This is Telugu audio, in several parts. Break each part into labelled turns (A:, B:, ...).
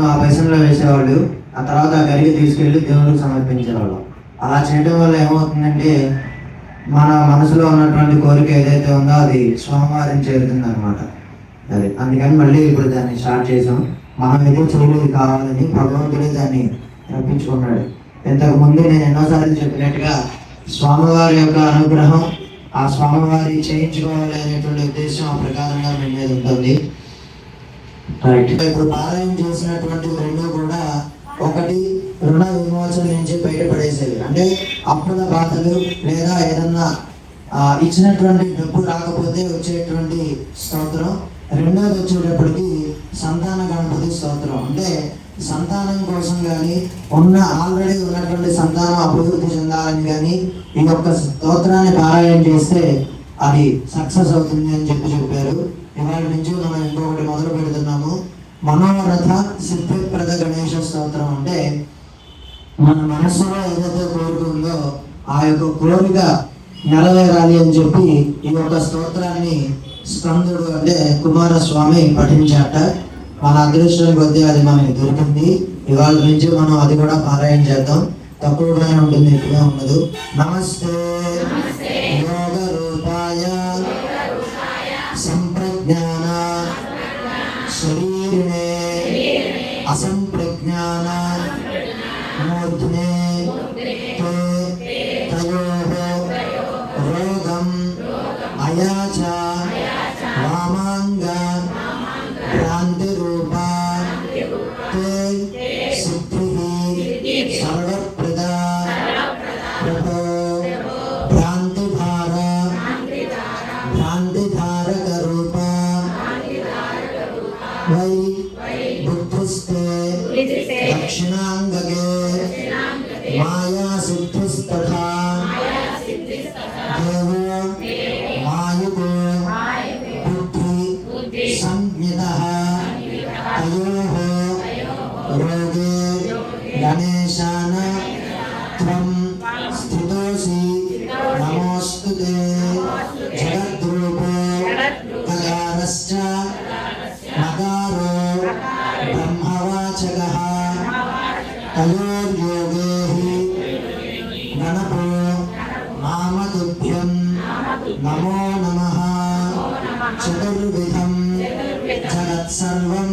A: మొత్తం ఆ పైసల్లో వేసేవాళ్ళు ఆ తర్వాత ఆ గరిగి తీసుకెళ్ళి దేవుడికి సమర్పించేవాళ్ళు. అలా చేయడం వల్ల ఏమవుతుందంటే మన మనసులో ఉన్నటువంటి కోరిక ఏదైతే ఉందో అది స్వామివారిని చేరుతుంది అనమాట అది అందుకని మళ్ళీ ఇప్పుడు దాన్ని స్టార్ట్ చేసాం. మనం ఏదో చేయలేదు కావాలని భగవంతుడే దాన్ని రప్పించుకున్నాడు. ఇంతకు ముందు నేను ఎన్నోసార్లు చెప్పినట్టుగా స్వామివారి యొక్క అనుగ్రహం ఆ స్వామివారి చేయించుకోవాలి అనేటువంటి ఉద్దేశం ఆ ప్రకారంగా మీ మీద ఉంటుంది. ఇప్పుడు పారాయణ చేసినటువంటి రెండు కూడా ఒకటి రుణ విమోచన నుంచి బయటపడేసేవి. అంటే అప్పుల బాధలు లేదా ఏదన్నా ఇచ్చినటువంటి డబ్బు రాకపోతే వచ్చేటువంటి స్తోత్రం. రెండోది వచ్చేటప్పటికి సంతాన గణపతి స్తోత్రం. అంటే సంతానం కోసం కానీ ఉన్న ఆల్రెడీ ఉన్నటువంటి సంతానం అభివృద్ధి చెందాలని కానీ ఈ యొక్క స్తోత్రాన్ని పారాయణ చేస్తే అది సక్సెస్ అవుతుంది అని చెప్పి చెప్పారు. ఇవాళ నుంచి మనం ఇంకొకటి మొదలు పెడుతున్నాము. మనోరథ సిద్ధిప్రద గణేష స్తోత్రం అంటే మన మనసులో ఏదైతే కోరిక ఉందో ఆ యొక్క కోరిక నెరవేరాలి అని చెప్పి ఈ యొక్క స్తోత్రాన్ని స్కందుడు అంటే కుమారస్వామి పఠించాట. మన అదృష్టం కొద్దీ అది మనకి దొరికింది. ఇవాళ నుంచి మనం అది కూడా పారాయణ చేద్దాం. తక్కువగానే ఉంటుంది ఎక్కువగా ఉండదు. నమస్తే. అసంప్రజ్ఞాన మూర్ధ్నే తే తయోః రోగం అయాచ వామాంగ భ్రాంతిరూప తే సిద్ధిః సర్వప్రద నిశాన త్వం స్థితోసి నమోస్తు జగద్రూపో కదారశ్చ మకారో బ్రహ్మవాచక తయోర్యోగే గణపో నామతుభ్యం నమో నమ చతుర్విధం జగత్సర్వం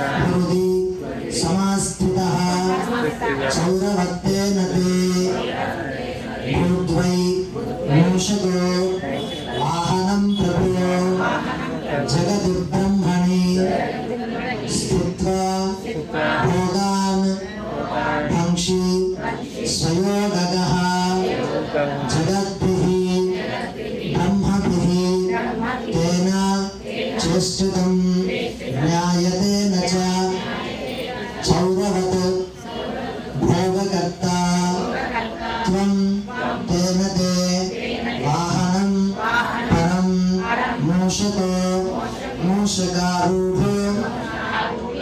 A: తేషాం హృది సమాస్థితः చౌరవత్తేన తే భూద్వై మూషకో వాహనం ప్రభో జగది బ్రహ్మణి స్థిత్వా భోగాన్ భంక్షి స్వయోగగः జగద్భిः బ్రహ్మభిः మూషతో మూషకారూఢో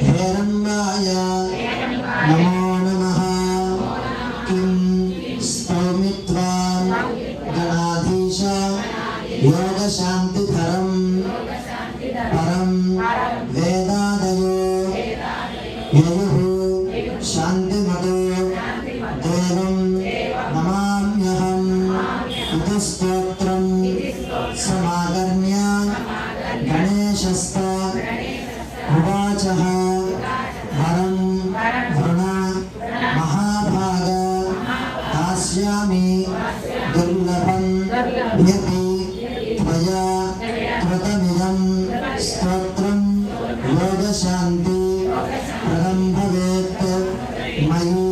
A: హేరంబాయ నమో నమ. కిం స్తౌమి గణాధీశ యోగశాంతిధరం పరం వేదాదయో యయుః శాంతిమతో దేవం నమామ్యహం ఇది గణేశస్త ఉవాచ వరం వృణ మహాభాగ దాస్యామి దుర్లభం యపి త్వయా కృతమిదం స్తోత్రం యోగశాంతి ప్రదం భవేత్ మయి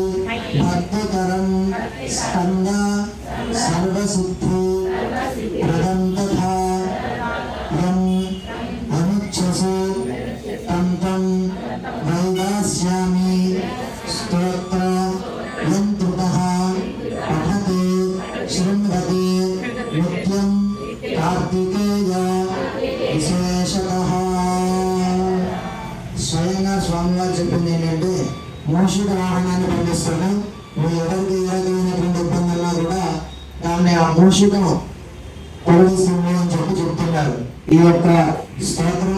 A: భక్తికరం స్కంద సర్వసిద్ధి తం తం వైదాస్యామి స్తోత్ర యంత్రుతః పఠతి శృణ్వతి నిత్యం కార్తికేయ విశేషతః స్వయంగా స్వామివారు చెప్పింది ఏంటంటే మోషిక వాహనాన్ని పంపిస్తాను నువ్వు ఎవరికి ఏ రకమైనటువంటి ఇబ్బందున్నా కూడా దాన్ని ఆ మూషికం తొలగిస్తుంది అని చెప్పి చెప్తున్నారు. ఈ యొక్క స్తోత్రం